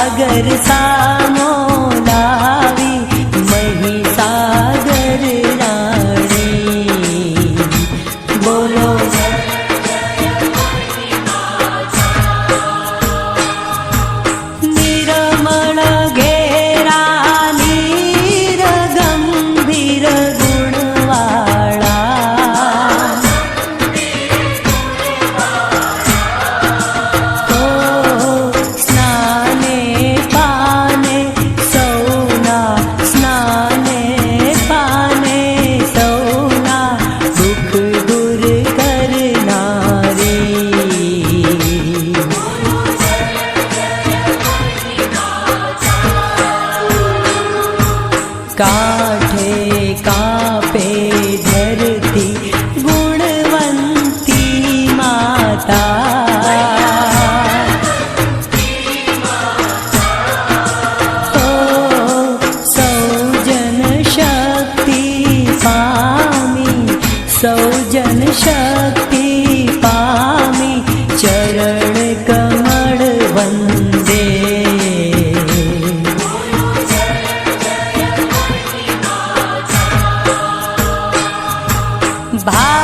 સાગર સા ভাই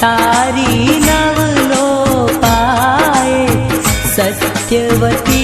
તારી નવલો પાય સત્યવતી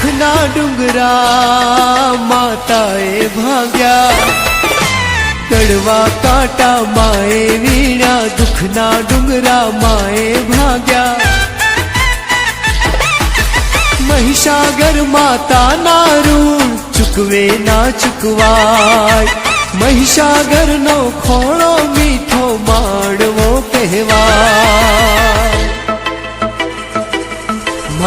આ દુઃખના ડુંગરા માતાએ ભાગ્યા. કડવા કાંટા માએ વીણા, દુઃખના ડુંગરા માએ ભાગ્યા. મહિષાગર માતાના ઋણ ચૂકવે ના ચૂકવાય. મહિષાગરનો ખોળો મીઠો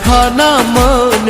খানা মন